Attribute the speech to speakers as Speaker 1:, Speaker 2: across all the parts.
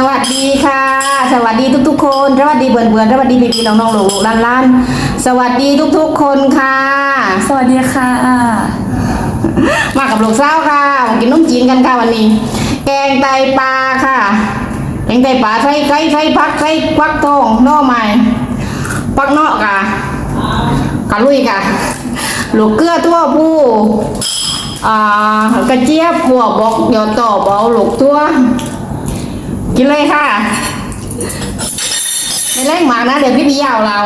Speaker 1: สวัสดีค่ะ สวัสดีทุกๆ คน สวัสดีเบื่อนเบื่อนๆสวัสดีพี่พี่ๆน้องๆหลูกๆล้านๆ สวัสดีทุกๆ คนค่ะ
Speaker 2: สวัสดีค่ะ
Speaker 1: มากับลูกสาวค่ะมากินนุ่มจีนกันค่ะวันนี้ แกงไตปลาค่ะแกงไตปลาใส่ไก่ใส่ผักใส่ฟักทองหน่อไม้ฟักเนอกค่ะกะลุยค่ะลูกเกลือทั่วผู้อ่ากระเจี๊ยบหัวบอกเดี๋ยวต่อเบาลูกตัว กินเลยค่ะไม่แรงมากนะ เดี๋ยวพี่พี่ยาวเรา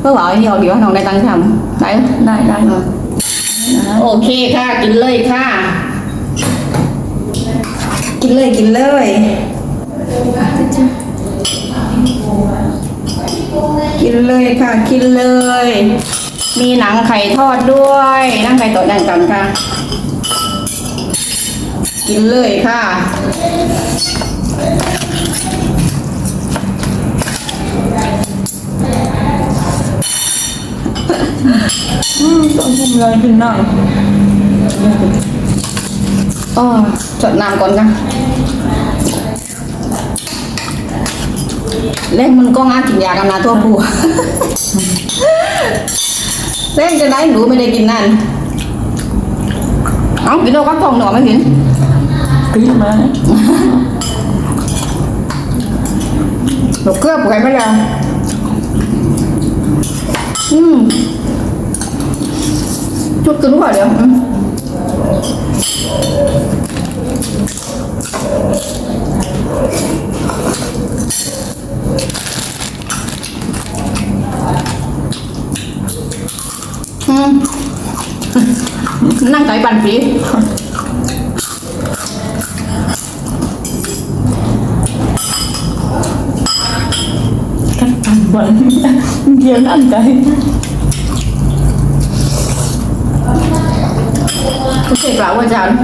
Speaker 1: เพื่อบอกไอ้ที่เอาเดี๋ยวน้องได้ตังค์ทำได้
Speaker 2: ได้ได้
Speaker 1: โอเคค่ะ กินเลยค่ะ กินเลยกินเลยกินเลยค่ะ กินเลย มีหนังไข่ทอดด้วย หนังไข่ทอดดังกันค่ะ กินเลยค่ะ
Speaker 2: ต้องชิมเลยกินหน่อย
Speaker 1: อ๋อจดน้ำก่อนกันเล่นมันก็งากินยากันนะทั่วผู้เล่นจะได้หนูไม่ได้กินนั่น เอากินเราก็ทองหนอไม่เห็น
Speaker 2: กรี๊ดมา
Speaker 1: หนูเกลือป่วยไปแล้วอืมจุดกันรู้เปล่าเดี๋ยวอืมนั่งไก่ปั่นปี
Speaker 2: กันปั่นบอล เกียนอันใจ
Speaker 1: ไม่ใช่เปล่าอาจารย์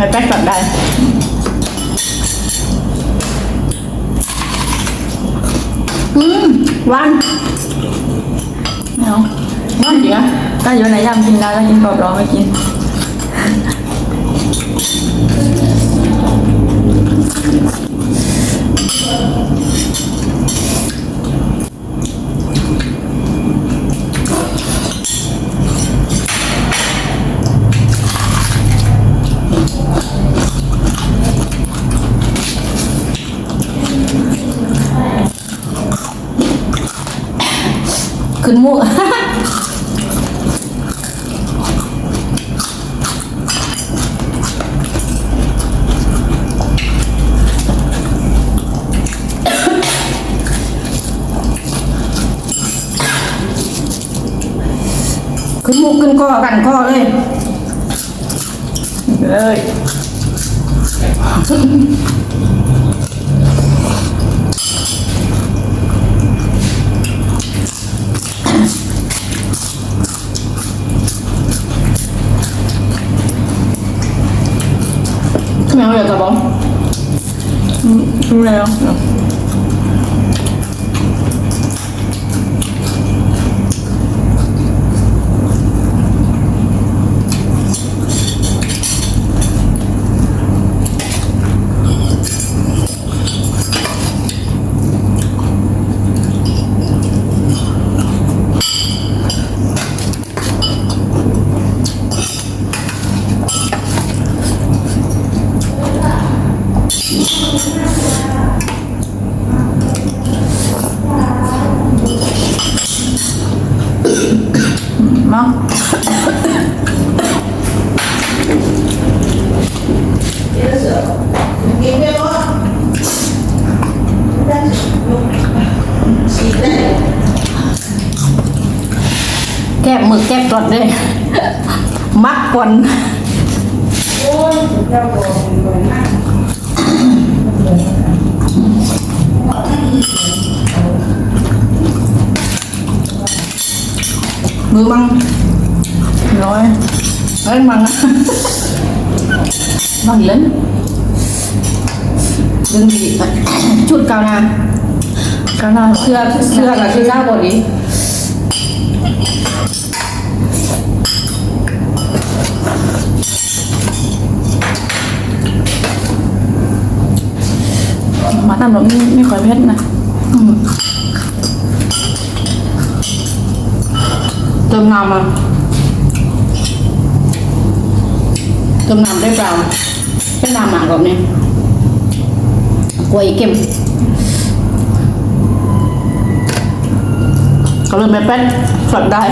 Speaker 1: ไม่แป๊กกลับได้ อืมหวาน
Speaker 2: เนาะ
Speaker 1: หวานจริงอะ
Speaker 2: ถ้าอยู่ไหนยำกินได้แล้วกินกรอบร้องไม่กิน
Speaker 1: ขึ้นมูก ขึ้นมุกขึ้น คอกันคอเลย
Speaker 2: เลย
Speaker 1: ไม่เอาเดี๋ยวจะบอก
Speaker 2: รู้แล้ว
Speaker 1: แก้มือแก้กรดเลยมักปนมือมัง
Speaker 2: ร้อย
Speaker 1: เอ้ยมังนะ
Speaker 2: บางเล่น
Speaker 1: ดึงดีชุดเก่านะ
Speaker 2: ก็น่า
Speaker 1: เสื้อเสื้อกับชุดเก่าบดี
Speaker 2: มาทำแบบนี้ไม่ค่อยเผ็ดนะ
Speaker 1: เติมน้ำมาเติมน้ำได้เปล่าเป็นน้ำหมากแบบนี้กล้วยเค็ม ก็เลยไม่เป็นสดได้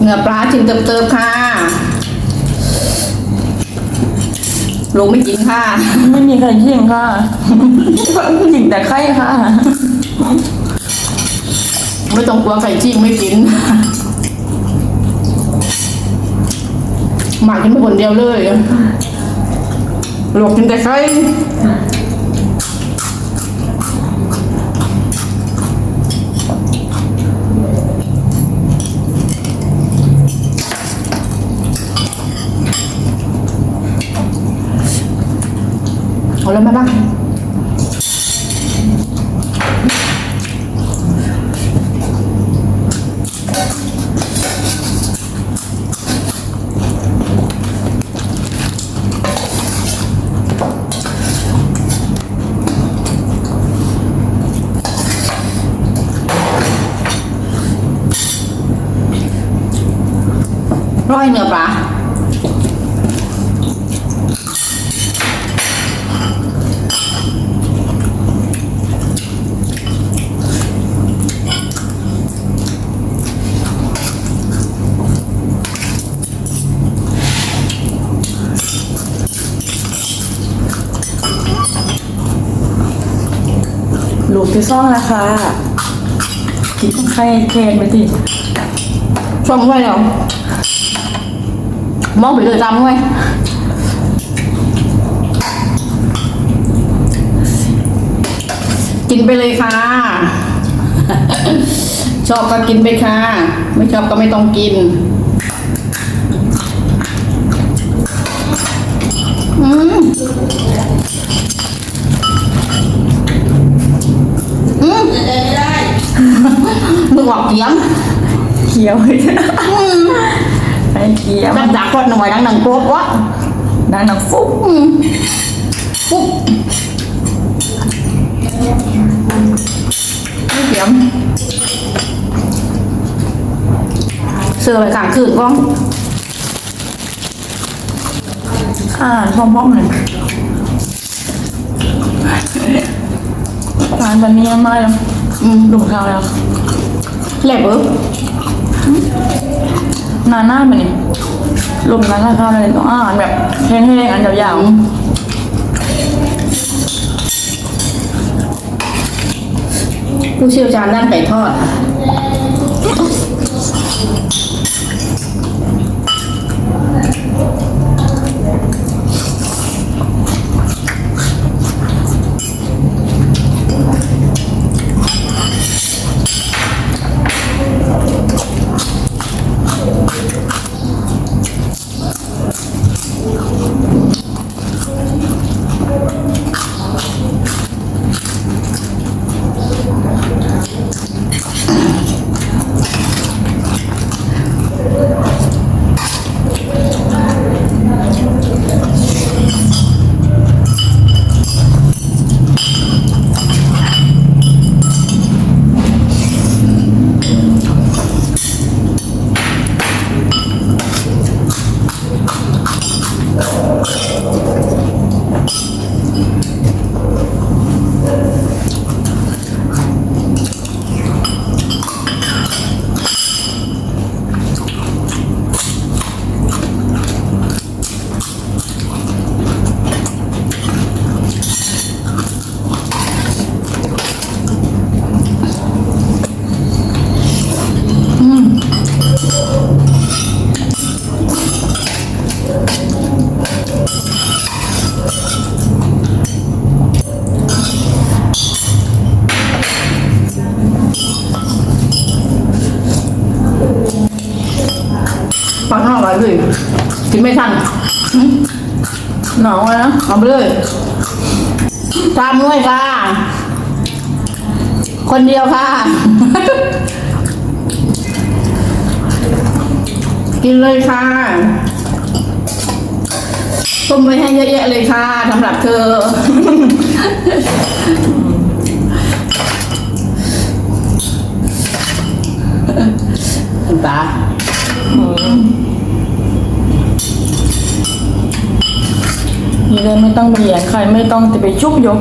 Speaker 1: เนื้อปลาชิมเติบๆค่ะลุงไม่กินค่ะ
Speaker 2: ไม่มีใครยิงค่ะยิงแต่ไข่ค่ะ
Speaker 1: ไม่ต้องกลัวไก่จิ้งไม่กิน หมากินไปคนเดียวเลยหลวกกินแต่ไข่เอาแล้วไหมบ้าง ร้อยเนื้อปลา
Speaker 2: หลูกที่ซ่องแล้วค่ะกินไข่เคนไปสิ
Speaker 1: ชมไว้เดี๋ยว มองไปเลยจำไว้กินไปเลยค่ะ ชอบก็กินไปค่ะ ไม่ชอบก็ไม่ต้องกิน อืมอืมมึงบอกเสียง
Speaker 2: เคี้ยวเลย ไข่เคี้ยว
Speaker 1: ดังจากกดหน่อยดังดังโกรธวะ
Speaker 2: ดังหนังฟุ๊บ
Speaker 1: อืมปุ๊บไม่เสียงเสือไปกลางคืนก้อง
Speaker 2: อ่าพร้อมๆเลยร้านวันนี้ยังไม่เลย
Speaker 1: อืม
Speaker 2: ดูข้าวแล้ว
Speaker 1: แหลบเออ นา
Speaker 2: นหน้ามันนี่ลมร้านข้าวอะไรต้องอาหารแบบแห้งๆอันยาวๆ
Speaker 1: ผู้เชี่ยวชาญด้านไก่ทอด กินไม่ทันหืม
Speaker 2: หนาวอะนะ
Speaker 1: เอาไปเลยตามด้วยค่ะ คนเดียวค่ะ กินเลยค่ะ ต้มไว้ให้เยอะแยะเลยค่ะสำหรับเธอคุณตา
Speaker 2: นี่เลยไม่ต้องไปแย่งใครไม่ต้องจะไปชุบยก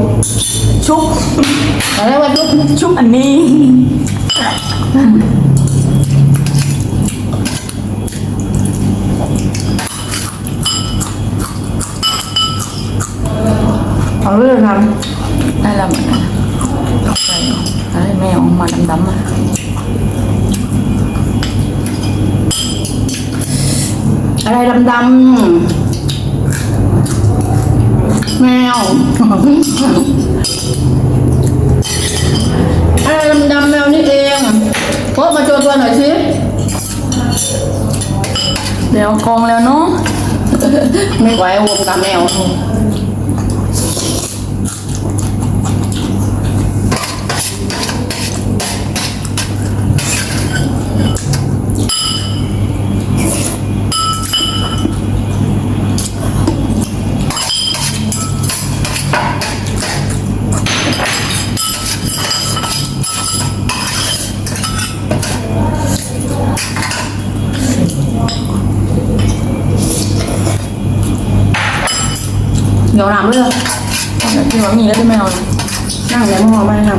Speaker 2: ชุบ
Speaker 1: อะไรวะจุ๊บ
Speaker 2: ชุบอันนี้
Speaker 1: เอาเรื่องท
Speaker 2: ได้ละมันนะใส่ไอ้แมวมาดำๆอะำ
Speaker 1: อะไรดำๆ แมวอะไรดำๆแมวนี่เองโคมาโจวตัวหน่อยสิ
Speaker 2: เดี๋ยวกองแล้วเนาะ
Speaker 1: ไม่ไหววงกับแมว เดี๋ยวน้ำเลย
Speaker 2: เอาแบบที่ว่ามีแล้วที่แมวเลย
Speaker 1: นั่งในห้องไม่ท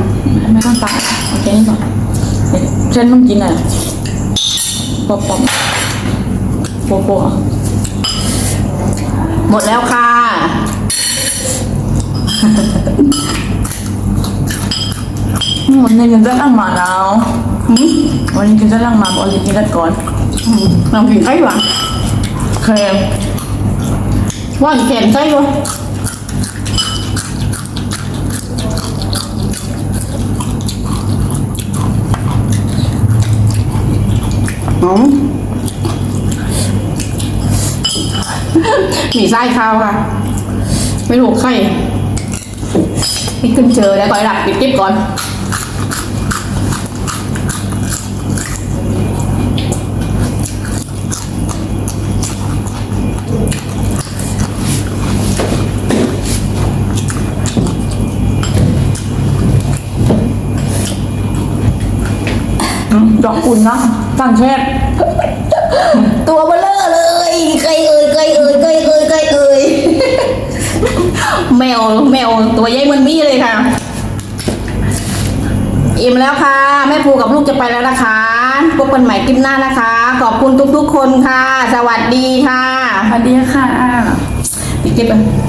Speaker 2: ไม่ต้องตัดโอเคนี่ก่อนเดี๋ยวเส้นมันกินอะปอบปอบโปโปอะำ
Speaker 1: หมดแล้วค่ะ
Speaker 2: วันนี้กินเส้นล่างหมาแล้ว
Speaker 1: หืม
Speaker 2: วันนี้กินเส้นล่างหมาบอกเลยกินกันก่อน
Speaker 1: อืมลองกินไข่หวาน
Speaker 2: เครม
Speaker 1: ว่าอีแขนไข่วะ น้องหมีไส้ข้าวค่ะ ไม่ถูกไข่ไม่ขึ้นเจอแล้วก่อนหลับปิดกิ๊บก่อน
Speaker 2: ดอกอุ่นนะตั้งแช่
Speaker 1: ตัวเบลอเลยไก่เอ่ยไก่เอ่ยไก่เอ่ยไก่เอ่ยแมวแมวตัวใหญ่เหมือนบี้เลยค่ะ อิ่มแล้วค่ะ แม่ปูกับลูกจะไปแล้วนะคะพบกันใหม่คลิปหน้านะคะ ขอบคุณทุกๆคนค่ะ สวัสดีค่ะ
Speaker 2: สวัสดีค่ะ
Speaker 1: ปิดคลิปเลย